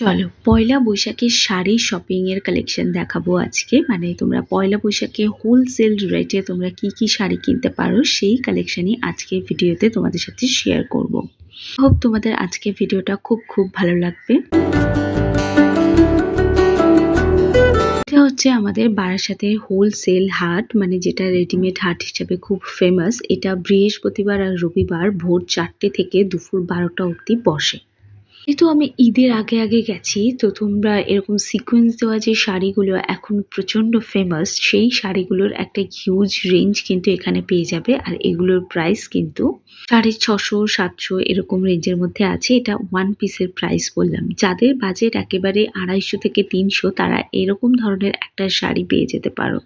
চলো, পয়লা বৈশাখের শাড়ি শপিং এর কালেকশন দেখাবো আজকে। মানে তোমরা পয়লা বৈশাখে হোলসেল রেটে তোমরা কি কি শাড়ি কিনতে পারো, সেই কালেকশনই আজকে ভিডিওতে তোমাদের সাথে শেয়ার করব। হোপ তোমাদের আজকে ভিডিওটা খুব খুব ভালো লাগবে। এটা হচ্ছে আমাদের বারাসাতের হোলসেল হাট মানে যেটা রেডিমেড হাট হিসাবে খুব ফেমাস এটা বৃহস্পতিবার আর রবিবার ভোর চারটে থেকে দুপুর বারোটা অবধি বসে। যেহেতু আমি ঈদের আগে আগে গেছি, তো তোমরা এরকম সিকোয়েন্স দেওয়া যে শাড়িগুলো এখন প্রচণ্ড ফেমাস সেই শাড়িগুলোর একটা হিউজ রেঞ্জ কিন্তু এখানে পেয়ে যাবে। আর এগুলোর প্রাইস কিন্তু সাড়ে ছশো, সাতশো এরকম রেঞ্জের মধ্যে আছে। এটা ওয়ান পিসের প্রাইস বললাম। যাদের বাজেট একেবারে আড়াইশো থেকে তিনশো, তারা এরকম ধরনের একটা শাড়ি পেয়ে যেতে পারো।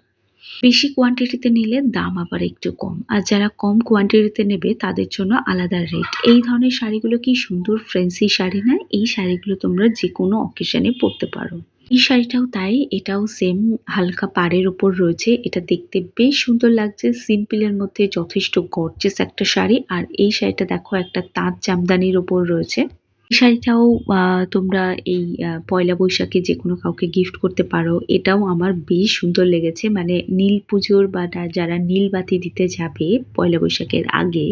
বেশি কোয়ান্টিটিতে নিলে দাম আবার একটু কম। আর যারা কম কোয়ান্টিটিতে নেবে, তাদের জন্য আলাদা রেট এই ধরনের শাড়িগুলো কি সুন্দর ফ্রেন্সি শাড়ি না? এই শাড়িগুলো তোমরা যে কোনো অকেশনে পরতে পারো। এই শাড়িটাও তাই, এটাও সেম হালকা পাড়ের ওপর রয়েছে। এটা দেখতে বেশ সুন্দর লাগছে। সিম্পলের মধ্যে যথেষ্ট গর্জেস একটা শাড়ি। আর এই শাড়িটা দেখো একটা তাঁত জামদানির ওপর রয়েছে। শাড়িটাও তোমরা এই পয়লা বৈশাখে যে কোনো কাউকে গিফট করতে পারো, এটাও আমার বেশ সুন্দর লেগেছে। মানে নীল পুজোর বা যারা নীল বাতি দিতে যাবে পয়লা বৈশাখের আগে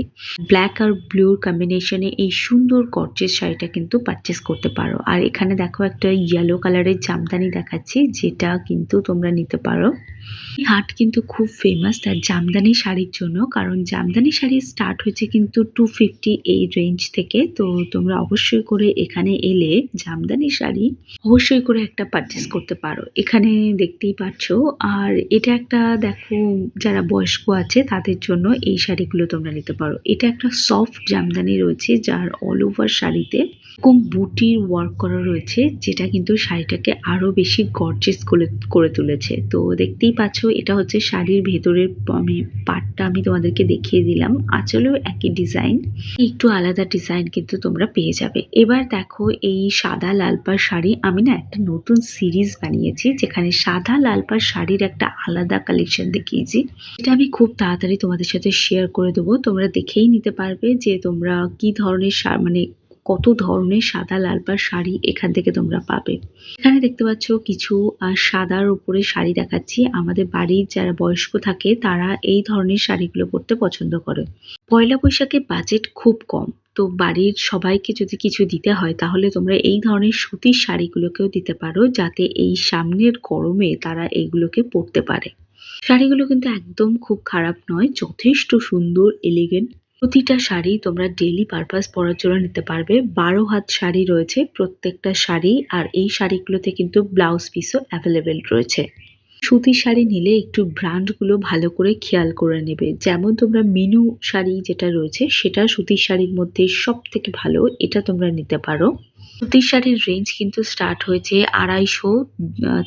ব্ল্যাক আর ব্লুর কম্বিনেশনে এই সুন্দর গর্জেস শাড়িটা কিন্তু পারচেস করতে পারো। আর এখানে দেখো একটা ইয়েলো কালারের জামদানি দেখাচ্ছি, যেটা কিন্তু তোমরা নিতে পারো। এই হাট কিন্তু খুব ফেমাস তার জামদানি শাড়ির জন্য, কারণ জামদানি শাড়ি স্টার্ট হয়েছে কিন্তু টু ফিফটি এই রেঞ্জ থেকে, তো তোমরা অবশ্যই করে এখানে এলে জামদানি শাড়ি অবশ্যই করে একটা পারচেস করতে পারো। এখানে দেখতেই পাচ্ছ, আর এটা একটা দেখো, যারা বয়স্ক আছে তাদের জন্য এই শাড়িগুলো তোমরা নিতে পারো। এটা একটা সফট জামদানি রয়েছে যার অল ওভার শাড়িতে এরকম বুটির ওয়ার্ক করা রয়েছে, যেটা কিন্তু শাড়িটাকে আরও বেশি গর্জেস করে করে তুলেছে। তো দেখতেই পাচ্ছ, এটা হচ্ছে শাড়ির ভেতরের আমি পার্টটা আমি তোমাদেরকে দেখিয়ে দিলাম। আঁচলেও একই ডিজাইন একটু আলাদা ডিজাইন কিন্তু তোমরা পেয়ে যাবে। এবার দেখো এই সাদা লাল পাড় শাড়ি, আমি না একটা নতুন সিরিজ বানিয়েছি, যেখানে সাদা লাল পাড় শাড়ির একটা আলাদা কালেকশন দেখিয়েছি। এটা আমি খুব তাড়াতাড়ি তোমাদের সাথে শেয়ার করে দেবো। তোমরা দেখেই নিতে পারবে যে তোমরা কি ধরনের মানে কত ধরনের সাদা লাল পাড় শাড়ি এখান থেকে তোমরা পাবে। এখানে দেখতে পাচ্ছ কিছু সাদার উপরে শাড়ি দেখাচ্ছি। আমাদের বাড়ির যারা বয়স্ক থাকে, তারা এই ধরনের শাড়িগুলো পরতে পছন্দ করে। পয়লা বৈশাখে বাজেট খুব কম। তো বাড়ির সবাইকে যদি কিছু দিতে হয়, তাহলে তোমরা এই ধরনের সুতির শাড়িগুলোকেও দিতে পারো, যাতে এই সামনের গরমে তারা এইগুলোকে পরতে পারে। শাড়িগুলো কিন্তু একদম খুব খারাপ নয়, যথেষ্ট সুন্দর এলিগেন্ট প্রতিটা শাড়ি তোমরা ডেলি পারপাস পরার জন্য নিতে পারবে। বারো হাত শাড়ি রয়েছে প্রত্যেকটা শাড়ি, আর এই শাড়িগুলোতে কিন্তু ব্লাউজ পিসও অ্যাভেলেবেল রয়েছে। সুতির শাড়ি নিলে একটু ব্র্যান্ডগুলো ভালো করে খেয়াল করে নেবে। যেমন তোমরা মিনু শাড়ি যেটা রয়েছে, সেটা সুতির শাড়ির মধ্যে সব থেকে ভালো, এটা তোমরা নিতে পারো। সুতির শাড়ির রেঞ্জ কিন্তু স্টার্ট হয়েছে আড়াইশো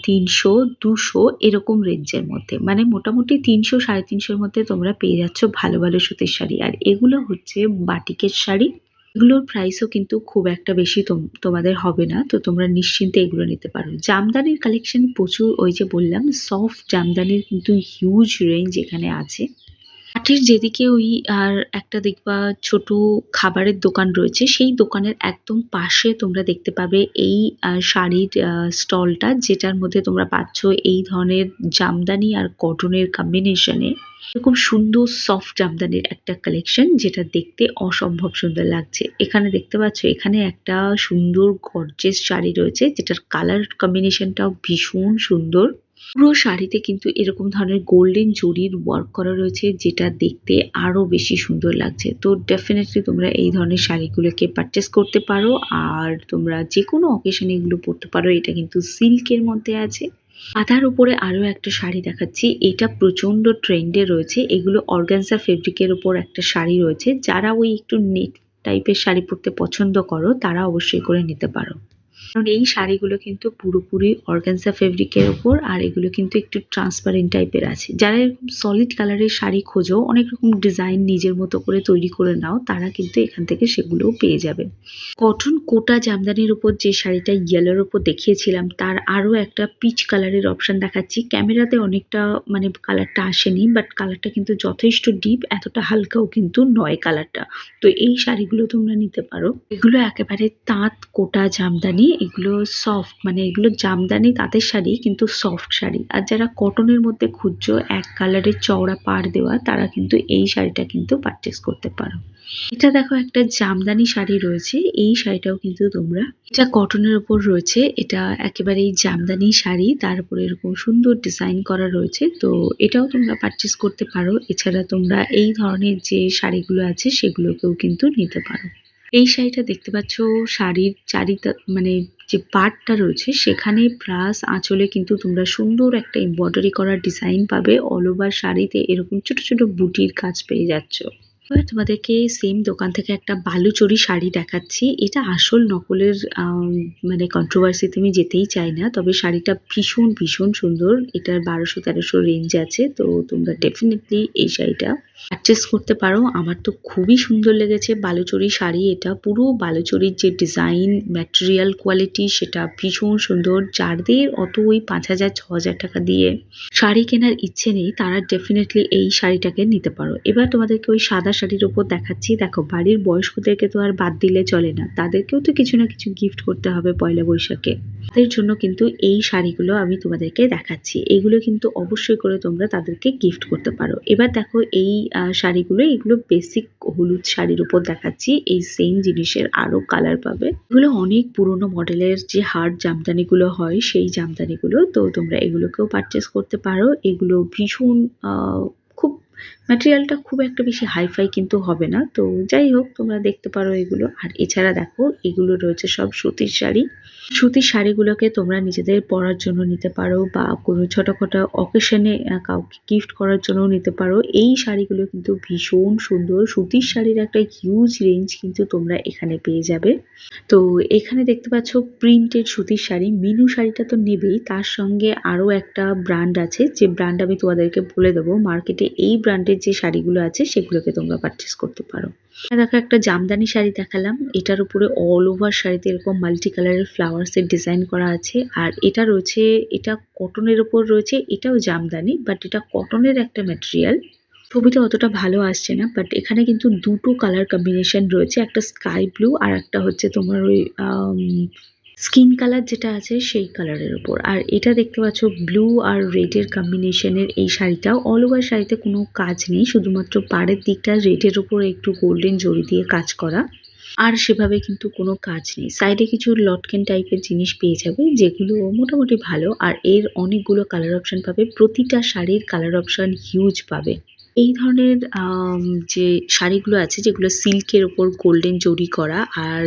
তিনশো, দুশো এরকম রেঞ্জের মধ্যে। মানে মোটামুটি তিনশো, সাড়ে তিনশোর মধ্যে তোমরা পেয়ে যাচ্ছ ভালো ভালো সুতির শাড়ি। আর এগুলো হচ্ছে বাটিকের শাড়ি। এগুলোর প্রাইসও কিন্তু খুব একটা বেশি তোম- তোমাদের হবে না। তো তোমরা নিশ্চিন্তে এগুলো নিতে পারো। জামদানির কালেকশন প্রচুর ওই যে বললাম সফট জামদানির কিন্তু হিউজ রেঞ্জ এখানে আছে। হাটের যেদিকে ওই আর একটা দেখবা ছোট খাবারের দোকান রয়েছে সেই দোকানের একদম পাশে তোমরা দেখতে পাবে এই আহ, শাড়ির স্টলটা যেটার মধ্যে তোমরা পাচ্ছ এই ধরনের জামদানি আর কটনের কম্বিনেশনে এরকম সুন্দর সফট জামদানির একটা কালেকশন যেটা দেখতে অসম্ভব সুন্দর লাগছে। এখানে দেখতে পাচ্ছ এখানে একটা সুন্দর গর্জেস শাড়ি রয়েছে যেটার কালার কম্বিনেশনটাও ভীষণ সুন্দর। পুরো শাড়িতে কিন্তু এরকম ধরনের গোল্ডেন জরির ওয়ার্ক করা রয়েছে, যেটা দেখতে আরও বেশি সুন্দর লাগছে। তো ডেফিনেটলি তোমরা এই ধরনের শাড়িগুলোকে পারচেস করতে পারো, আর তোমরা যে কোনো অকেশনে এগুলো পরতে পারো, এটা কিন্তু সিল্কের মধ্যে আছে। পাতার উপরে আরও একটা শাড়ি দেখাচ্ছি, এটা প্রচণ্ড ট্রেন্ডে রয়েছে। এগুলো অর্গানজা ফেব্রিকের উপর একটা শাড়ি রয়েছে। যারা ওই একটু নেট টাইপের শাড়ি পরতে পছন্দ করো, তারা অবশ্যই করে নিতে পারো। কারণ এই শাড়িগুলো কিন্তু পুরোপুরি অর্গানজা ফেব্রিকের ওপর আর এগুলো কিন্তু একটু ট্রান্সপারেন্ট টাইপের আছে। যারা এরকম সলিড কালারের শাড়ি খোঁজো, অনেক রকম ডিজাইন নিজের মতো করে তৈরি করে নাও, তারা কিন্তু এখান থেকে সেগুলোও পেয়ে যাবে। কটন কোটা জামদানির উপর যে শাড়িটা ইয়েলোর উপর দেখিয়েছিলাম, তার আরও একটা পিচ কালারের অপশন দেখাচ্ছি। ক্যামেরাতে অনেকটা মানে কালারটা আসেনি বাট কালারটা কিন্তু যথেষ্ট ডিপ এতটা হালকাও কিন্তু নয় কালারটা তো এই শাড়িগুলো তোমরা নিতে পারো। এগুলো একেবারে তাঁত কোটা জামদানি এগুলো সফট মানে এগুলো জামদানি তাঁতের শাড়ি, কিন্তু সফট শাড়ি। আর যারা কটনের মধ্যে খুঁজছো, এক কালারের চওড়া পাড় দেওয়া, তারা কিন্তু এই শাড়িটা কিন্তু পারচেস করতে পারো। এটা দেখো একটা জামদানি শাড়ি রয়েছে, এই শাড়িটাও কিন্তু তোমরা, এটা কটনের ওপর রয়েছে, এটা একেবারেই জামদানি শাড়ি, তার উপরে এরকম সুন্দর ডিজাইন করা রয়েছে, তো এটাও তোমরা পারচেস করতে পারো। এছাড়া তোমরা এই ধরনের যে শাড়িগুলো আছে, সেগুলোকেও কিন্তু নিতে পারো। এই শাড়িটা দেখতে পাচ্ছ, শাড়ির চারিদা মানে যে পার্টটা রয়েছে সেখানে প্লাস আঁচলে কিন্তু তোমরা সুন্দর একটা এমব্রয়ডারি করা ডিজাইন পাবে। অল ওভার শাড়িতে এরকম ছোট ছোট বুটির কাজ পেয়ে যাচ্ছ। এবার তোমাদেরকে সেম দোকান থেকে একটা বালুচরি শাড়ি দেখাচ্ছি। এটা আসল নকলের মানে কন্ট্রোভার্সিতে আমি যেতেই চাই না, তবে শাড়িটা ভীষণ ভীষণ সুন্দর। এটার বারোশো, তেরোশো রেঞ্জ আছে, তো তোমরা ডেফিনেটলি এই শাড়িটা পারচেস করতে পারো। আমার তো খুবই সুন্দর লেগেছে বালুচরি শাড়ি। এটা পুরো বালুচরির যে ডিজাইন ম্যাটেরিয়াল কোয়ালিটি সেটা ভীষণ সুন্দর। যাদের অত ওই পাঁচ হাজার, ছ হাজার টাকা দিয়ে শাড়ি কেনার ইচ্ছে নেই, তারা ডেফিনেটলি এই শাড়িটাকে নিতে পারো। এবার তোমাদেরকে ওই সাদা শাড়ির উপর দেখাচ্ছি। দেখো, বাড়ির বয়স্কদেরকে তো আর বাদ দিলে চলে না। তাদেরকেও তো কিছু না কিছু গিফট করতে হবে পয়লা বৈশাখে। তাদের জন্য কিন্তু এই শাড়িগুলো আমি তোমাদেরকে দেখাচ্ছি। এগুলো কিন্তু অবশ্যই করে তোমরা তাদেরকে গিফট করতে পারো। এবার দেখো, এই শাড়িগুলো, এগুলো বেসিক হলুদ শাড়ির উপর দেখাচ্ছি। এই সেম জিনিসের আরও কালার পাবে। এগুলো অনেক পুরনো মডেলের যে হার্ড জামদানিগুলো হয়, সেই জামদানিগুলো। তো তোমরা এগুলোকেও পারচেস করতে পারো। এগুলো ভীষণ ম্যাটেরিয়ালটা খুব একটা বেশি হাইফাই কিন্তু হবে না। তো যাই হোক, তোমরা দেখতে পারো এগুলো। আর এছাড়া দেখো, এগুলো রয়েছে সব সুতির শাড়ি। সুতির শাড়িগুলোকে তোমরা নিজেদের পরার জন্য নিতে পারো বা কোনো ছোটোখাটো অকেশনে কাউকে গিফট করার জন্য নিতে পারো। এই শাড়িগুলো কিন্তু ভীষণ সুন্দর। সুতির শাড়ির একটা হিউজ রেঞ্জ কিন্তু তোমরা এখানে পেয়ে যাবে। তো এখানে দেখতে পাচ্ছ প্রিন্টেড সুতির শাড়ি। মিনু শাড়িটা তো নেবেই। তার সঙ্গে আরও একটা ব্র্যান্ড আছে। যে ব্র্যান্ড আমি তোমাদেরকে বলে দেবো মার্কেটে এই ব্র্যান্ডের যে শাড়িগুলো আছে, সেগুলোকে তোমরা পারচেস করতে পারো। দেখো, একটা জামদানি শাড়ি দেখালাম। এটার উপরে অল ওভার শাড়িতে এরকম মাল্টি কালারের ফ্লাওয়ার্সের ডিজাইন করা আছে। আর এটা রয়েছে, এটা কটনের উপর রয়েছে, এটাও জামদানি বাট এটা কটনের একটা ম্যাটেরিয়াল ছবিটা অতটা ভালো আসছে না বাট এখানে কিন্তু দুটো কালার কম্বিনেশন রয়েছে, একটা স্কাই ব্লু আর একটা হচ্ছে তোমার ওই স্কিন কালার যেটা আছে সেই কালারের উপর। আর এটা দেখতে পাচ্ছ, ব্লু আর রেডের কম্বিনেশনের এই শাড়িটা অল ওভার শাড়িতে কোনো কাজ নেই, শুধুমাত্র পাড়ের দিকটা রেডের উপর একটু গোল্ডেন জড়ি দিয়ে কাজ করা। আর সেভাবে কিন্তু কোনো কাজ নেই। সাইডে কিছু লটকেন টাইপের জিনিস পেয়ে যাবে, যেগুলো মোটামুটি ভালো। আর এর অনেকগুলো কালার অপশন পাবে। প্রতিটা শাড়ির কালার অপশন হিউজ পাবে। এই ধরনের যে শাড়িগুলো আছে, যেগুলো সিল্কের ওপর গোল্ডেন জরি করা আর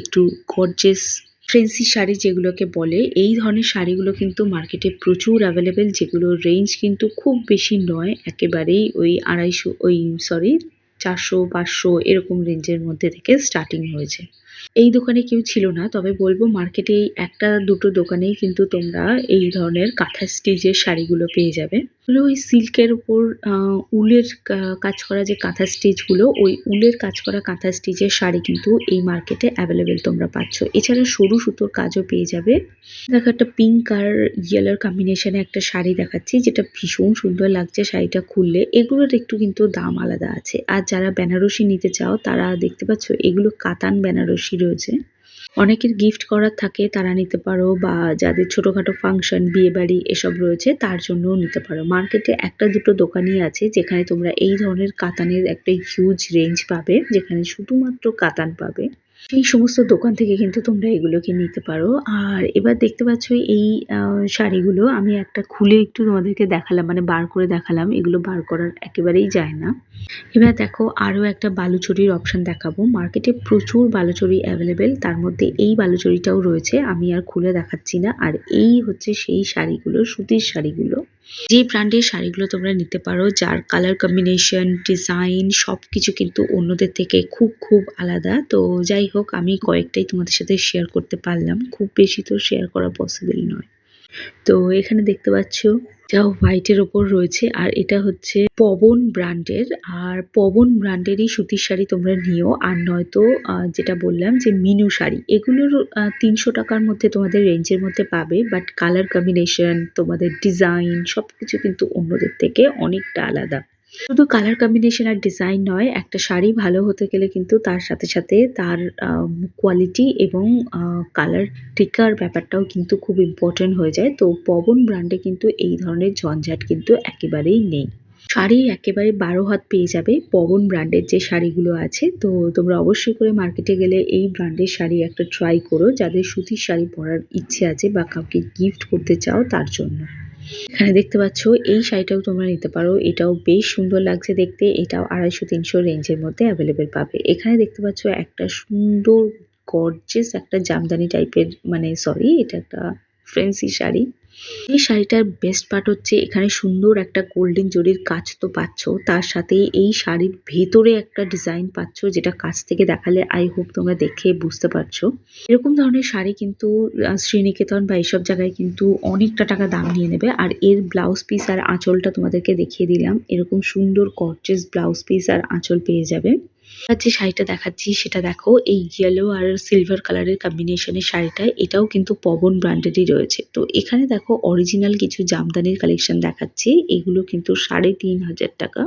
একটু গর্জেস ফ্রেন্সি শাড়ি যেগুলোকে বলে, এই ধরনের শাড়িগুলো কিন্তু মার্কেটে প্রচুর অ্যাভেলেবেল যেগুলোর রেঞ্জ কিন্তু খুব বেশি নয়, একেবারেই ওই আড়াইশো, ওই সরি চারশো, পাঁচশো এরকম রেঞ্জের মধ্যে থেকে স্টার্টিং হয়েছে। এই দোকানে কেউ ছিল না, তবে বলব মার্কেটে একটা দুটো দোকানেই কিন্তু তোমরা এই ধরনের কাঁথা স্টিচের শাড়িগুলো পেয়ে যাবে। এগুলো ওই সিল্কের উপর উলের কাজ করা যে কাঁথা স্টিচগুলো, ওই উলের কাজ করা কাঁথা স্টিচের শাড়ি কিন্তু এই মার্কেটে অ্যাভেলেবেল তোমরা পাচ্ছ। এছাড়া সরু সুতোর কাজও পেয়ে যাবে। দেখো একটা পিঙ্ক আর ইয়েলোর কম্বিনেশনে একটা শাড়ি দেখাচ্ছি, যেটা ভীষণ সুন্দর লাগছে শাড়িটা খুললে। এগুলোর একটু কিন্তু দাম আলাদা আছে। আর যারা বেনারসি নিতে চাও, তারা দেখতে পাচ্ছ এগুলো কাতান বেনারসি। রয়েছে। অনেকের গিফট করার থাকে, তারা নিতে পারো বা যাদের ছোটোখাটো ফাংশন বিয়ে বাড়ি এসব রয়েছে, তার জন্যও নিতে পারো। মার্কেটে একটা দুটো দোকানই আছে, যেখানে তোমরা এই ধরনের কাতানের একটা হিউজ রেঞ্জ পাবে, যেখানে শুধুমাত্র কাতান পাবে। সেই সমস্ত দোকান থেকে কিন্তু তোমরা এগুলোকে নিতে পারো। আর এবার দেখতে পাচ্ছ এই শাড়িগুলো আমি একটা খুলে একটু তোমাদেরকে দেখালাম মানে বার করে দেখালাম। এগুলো বার করার একেবারেই যায় না। এবার দেখো আরও একটা বালুচরির অপশন দেখাবো। মার্কেটে প্রচুর বালুচরি অ্যাভেলেবেল তার মধ্যে এই বালুচরিটাও রয়েছে। আমি আর খুলে দেখাচ্ছি না। আর এই হচ্ছে সেই শাড়িগুলো, সুতির শাড়িগুলো। যে ব্র্যান্ডের শাড়িগুলো তোমরা নিতে পারো, যার কালার কম্বিনেশন ডিজাইন সব কিছু কিন্তু অন্যদের থেকে খুব খুব আলাদা। তো যাই হোক, আমি কয়েকটাই তোমাদের সাথে শেয়ার করতে পারলাম। খুব বেশি তো শেয়ার করা পসিবল নয়। তো এখানে দেখতে পাচ্ছ যা হোয়াইট এর ওপর রয়েছে আর এটা হচ্ছে পবন ব্র্যান্ড এর আর পবন ব্র্যান্ডেরই সুতির শাড়ি তোমরা নিও আর নয়তো আহ, যেটা বললাম যে মিনু শাড়ি। এগুলোর তিনশো টাকার মধ্যে তোমাদের রেঞ্জের মধ্যে পাবে বাট কালার কম্বিনেশন তোমাদের ডিজাইন সবকিছু কিন্তু অন্যদের থেকে অনেকটা আলাদা। শুধু কালার কম্বিনেশন আর ডিজাইন নয়, একটা শাড়ি ভালো হতে গেলে কিন্তু তার সাথে সাথে তার কোয়ালিটি এবং কালার টিকার ব্যাপারটাও কিন্তু খুব ইম্পর্টেন্ট হয়ে যায়। তো পবন ব্র্যান্ডে কিন্তু এই ধরনের ঝঞ্ঝাট কিন্তু একেবারেই নেই। শাড়ি একেবারে বারো হাত পেয়ে যাবে পবন ব্র্যান্ডের যে শাড়িগুলো আছে। তো তোমরা অবশ্যই করে মার্কেটে গেলে এই ব্র্যান্ডের শাড়ি একটা ট্রাই করো। যাদের সুতির শাড়ি পরার ইচ্ছে আছে বা কাউকে গিফট করতে চাও তার জন্য। এখানে দেখতে পাচ্ছ, এই শাড়িটাও তোমরা নিতে পারো। এটাও বেশ সুন্দর লাগছে দেখতে। এটাও আড়াইশো তিনশো রেঞ্জের মধ্যে অ্যাভেলেবেল পাবে। এখানে দেখতে পাচ্ছ, একটা সুন্দর গর্জেস একটা জামদানি টাইপের মানে সরি এটা একটা ফ্রেন্সি শাড়ি। এই শাড়িটার বেস্ট পার্ট হচ্ছে, এখানে সুন্দর একটা গোল্ডেন জরির কাজ তো পাচ্ছ। তার সাথে এই শাড়ির ভেতরে একটা ডিজাইন পাচ্ছ, যেটা কাছ থেকে দেখালে আই হোপ তোমরা দেখে বুঝতে পারছ। এরকম ধরনের শাড়ি কিন্তু শ্রীনিকেতন বা এইসব জায়গায় কিন্তু অনেকটা টাকা দাম নিয়ে নেবে। আর এর ব্লাউজ পিস আর আঁচলটা তোমাদেরকে দেখিয়ে দিলাম। এরকম সুন্দর গর্জেস ব্লাউজ পিস আর আঁচল পেয়ে যাবে। আর যে শাড়িটা দেখাচ্ছি, সেটা দেখো, এই ইয়েলো আর সিলভার কালারের কম্বিনেশনের শাড়িটা, এটাও কিন্তু পবন ব্র্যান্ডেরই রয়েছে। তো এখানে দেখো অরিজিনাল কিছু জামদানির কালেকশন দেখাচ্ছি, এগুলো কিন্তু সাড়ে তিন হাজার টাকা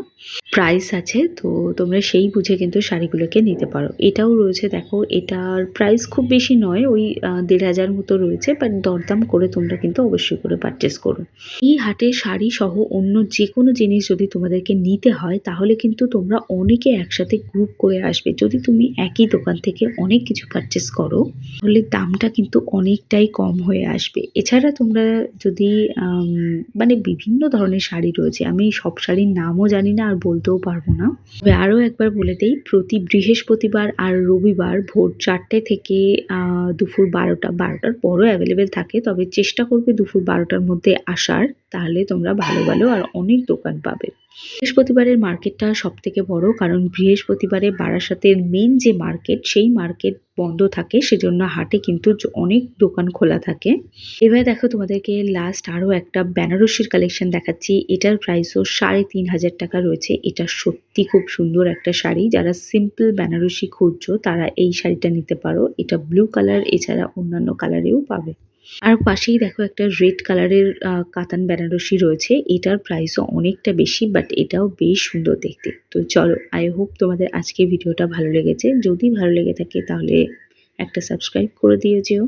প্রাইস আছে। তো তোমরা সেই বুঝে কিন্তু শাড়িগুলোকে নিতে পারো। এটাও রয়েছে, দেখো, এটার প্রাইস খুব বেশি নয়, ওই দেড় হাজার মতো রয়েছে বাট দরদাম করে তোমরা কিন্তু অবশ্যই করে পারচেস করো। এই হাটে শাড়ি সহ অন্য যে কোনো জিনিস যদি তোমাদেরকে নিতে হয়, তাহলে কিন্তু তোমরা অনেকে একসাথে গ্রুপ করে আসবে। যদি তুমি একই দোকান থেকে অনেক কিছু পারচেস করো, তাহলে দামটা কিন্তু অনেকটাই কম হয়ে আসবে। এছাড়া তোমরা যদি মানে বিভিন্ন ধরনের শাড়ি রয়েছে, আমি সব শাড়ির নামও জানি না আর বলতেও পারব না। তবে আরও একবার বলে দেই, প্রতি বৃহস্পতিবার আর রবিবার ভোর চারটে থেকে দুপুর বারোটা, বারোটার পরও অ্যাভেলেবেল থাকে। তবে চেষ্টা করবে দুপুর বারোটার মধ্যে আসার। তাহলে তোমরা ভালো ভালো আর অনেক দোকান পাবে। বৃহস্পতিবারের মার্কেটটা সব থেকে বড় কারণ বৃহস্পতিবারে বারাসাতের মেন যে মার্কেট, সেই মার্কেট বন্ধ থাকে, সেজন্য হাটে কিন্তু অনেক দোকান খোলা থাকে। এবার দেখো তোমাদেরকে লাস্ট আরও একটা বেনারসির কালেকশন দেখাচ্ছি। এটার প্রাইসও সাড়ে তিন হাজার টাকা রয়েছে। এটা সত্যি খুব সুন্দর একটা শাড়ি। যারা সিম্পল বেনারসি খুঁজছো, তারা এই শাড়িটা নিতে পারো। এটা ব্লু কালার এছাড়া অন্যান্য কালারেও পাবে। আর পাশেই দেখো একটা রেড কালারের আহ, কাতান বেনারসি রয়েছে। এটার প্রাইসও অনেকটা বেশি বাট এটাও বেশ সুন্দর দেখতে। তো চলো আই হোপ তোমাদের আজকে ভিডিওটা ভালো লেগেছে। যদি ভালো লেগে থাকে তাহলে একটা সাবস্ক্রাইব করে দিও যেও